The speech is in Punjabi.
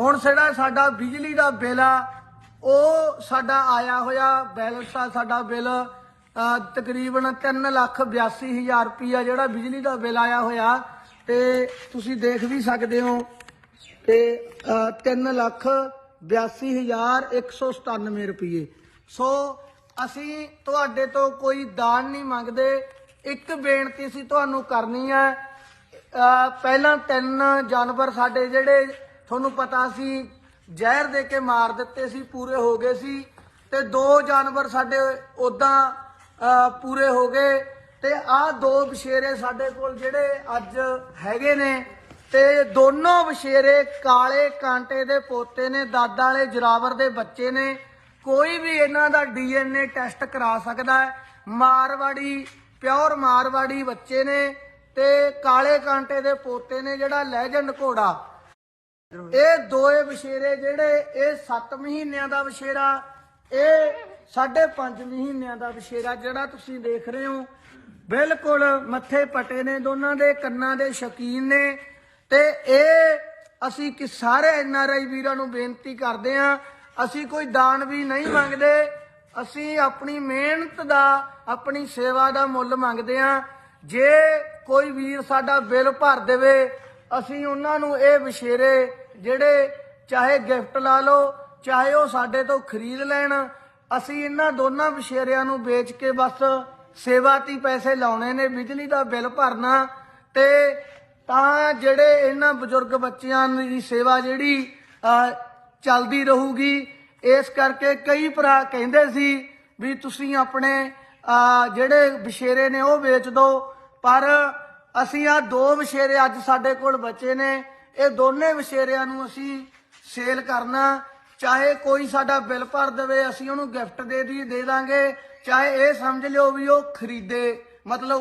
ਹੁਣ ਜਿਹੜਾ ਸਾਡਾ ਬਿਜਲੀ ਦਾ ਬਿੱਲ ਆ, ਉਹ ਸਾਡਾ ਆਇਆ ਹੋਇਆ ਬੈਲੈਂਸ ਆ, ਸਾਡਾ ਬਿੱਲ ਤਕਰੀਬਨ 3 ਲੱਖ 82 ਹਜ਼ਾਰ ਰੁਪਈਆ ਜਿਹੜਾ ਬਿਜਲੀ ਦਾ ਬਿੱਲ ਆਇਆ ਹੋਇਆ, ਤੇ ਤੁਸੀਂ ਦੇਖ ਵੀ ਸਕਦੇ ਹੋ, ਤੇ 3 ਲੱਖ 82 ਹਜ਼ਾਰ 197 ਰੁਪਏ ਸੋ, ਅਸੀਂ ਤੁਹਾਡੇ ਤੋਂ ਕੋਈ ਦਾਨ ਨਹੀਂ ਮੰਗਦੇ, ਇੱਕ ਬੇਨਤੀ ਅਸੀਂ ਤੁਹਾਨੂੰ ਕਰਨੀ ਹੈ ਪਹਿਲਾਂ ਤਿੰਨ ਜਾਨਵਰ ਸਾਡੇ ਜਿਹੜੇ ਤੁਹਾਨੂੰ ਪਤਾ ਸੀ, ਜ਼ਹਿਰ ਦੇ ਕੇ ਮਾਰ ਦਿੱਤੇ ਸੀ, ਪੂਰੇ ਹੋ ਗਏ ਸੀ ਤੇ ਦੋ ਜਾਨਵਰ ਸਾਡੇ ਉਦਾਂ ਪੂਰੇ ਹੋ ਗਏ ਤੇ ਆਹ ਦੋ ਬਸ਼ੇਰੇ ਸਾਡੇ ਕੋਲ ਜਿਹੜੇ ਅੱਜ ਹੈਗੇ ਨੇ ਤੇ ਦੋਨੋਂ ਬਸ਼ੇਰੇ ਕਾਲੇ ਕਾਂਟੇ ਦੇ ਪੋਤੇ ਨੇ, ਦਾਦਾ ਵਾਲੇ ਜਰਾਵਰ ਦੇ ਬੱਚੇ ਨੇ। ਕੋਈ ਵੀ ਇਹਨਾਂ ਦਾ ਡੀਐਨਏ ਟੈਸਟ ਕਰਾ ਸਕਦਾ ਹੈ। ਮਾਰਵਾੜੀ, ਪਿਓਰ ਮਾਰਵਾੜੀ ਬੱਚੇ ਨੇ ਤੇ ਕਾਲੇ ਕਾਂਟੇ ਦੇ ਪੋਤੇ ਨੇ ਜਿਹੜਾ ਲੈਜੈਂਡ ਘੋੜਾ। ਇਹ ਦੋਏ ਬਸ਼ੇਰੇ ਜਿਹੜੇ, ਇਹ 7 ਮਹੀਨਿਆਂ ਦਾ ਬਸ਼ੇਰਾ ਇਹ 5.5 ਮਹੀਨਿਆਂ ਦਾ ਬਸ਼ੇਰਾ ਜਿਹੜਾ ਤੁਸੀਂ ਦੇਖ ਰਹੇ ਹੋ। ਬਿਲਕੁਲ ਮੱਥੇ ਪਟੇ ਨੇ ਦੋਨਾਂ ਦੇ, ਕੰਨਾਂ ਦੇ, ਸ਼ਕੀਨ ਨੇ। ਤੇ ਇਹ ਅਸੀਂ ਕਿ ਸਾਰੇ ਆਈ ਵੀਰਾਂ ਨੂੰ ਬੇਨਤੀ ਕਰਦੇ ਆਂ ਅਸੀਂ ਕੋਈ ਦਾਨ ਵੀ ਨਹੀਂ ਮੰਗਦੇ, ਅਸੀਂ ਆਪਣੀ ਮਿਹਨਤ ਦਾ, ਆਪਣੀ ਸੇਵਾ ਦਾ ਮੁੱਲ ਮੰਗਦੇ ਆਂ ਜੇ ਕੋਈ ਵੀਰ ਸਾਡਾ ਬਿੱਲ ਭਰ ਦੇਵੇ, ਅਸੀਂ ਉਹਨਾਂ ਨੂੰ ਇਹ ਵਿਸ਼ੇਰੇ ਜਿਹੜੇ ਚਾਹੇ ਗਿਫਟ ਲਾ ਲਓ, ਚਾਹੇ ਉਹ ਸਾਡੇ ਤੋਂ ਖਰੀਦ ਲੈਣ, ਅਸੀਂ ਇਹਨਾਂ ਦੋਨਾਂ ਵਿਸ਼ੇਰਿਆਂ ਨੂੰ ਵੇਚ ਕੇ ਬਸ ਸੇਵਾ 'ਤੇ ਪੈਸੇ ਲਾਉਣੇ ਨੇ, ਬਿਜਲੀ ਦਾ ਬਿੱਲ ਭਰਨਾ ਤੇ ਤਾਂ ਜਿਹੜੇ ਇਹਨਾਂ ਬਜ਼ੁਰਗ ਬੱਚਿਆਂ ਦੀ ਸੇਵਾ ਜਿਹੜੀ ਚੱਲਦੀ ਰਹੂਗੀ, ਇਸ ਕਰਕੇ ਕਈ ਭਰਾ ਕਹਿੰਦੇ ਸੀ ਵੀ ਤੁਸੀਂ ਆਪਣੇ ਜਿਹੜੇ ਵਿਸ਼ੇਰੇ ਨੇ ਉਹ ਵੇਚ ਦਿਓ ਪਰ ਅਸੀਂ ਆ ਦੋ ਵਿਸ਼ੇਰੇ ਅੱਜ ਸਾਡੇ ਕੋਲ ਬਚੇ ਨੇ। ਇਹ ਦੋਨੇ ਵਿਸ਼ੇਰਿਆਂ ਨੂੰ ਅਸੀਂ ਸੇਲ ਕਰਨਾ, ਚਾਹੇ ਕੋਈ ਸਾਡਾ ਬਿੱਲ ਭਰ ਦੇਵੇ, ਅਸੀਂ ਉਹਨੂੰ ਗਿਫਟ ਦੇ ਦੀ, ਦੇ ਦਾਂਗੇ। ਚਾਹੇ ਇਹ ਸਮਝ ਲਿਓ ਵੀ ਉਹ ਖਰੀਦੇ। ਮਤਲਬ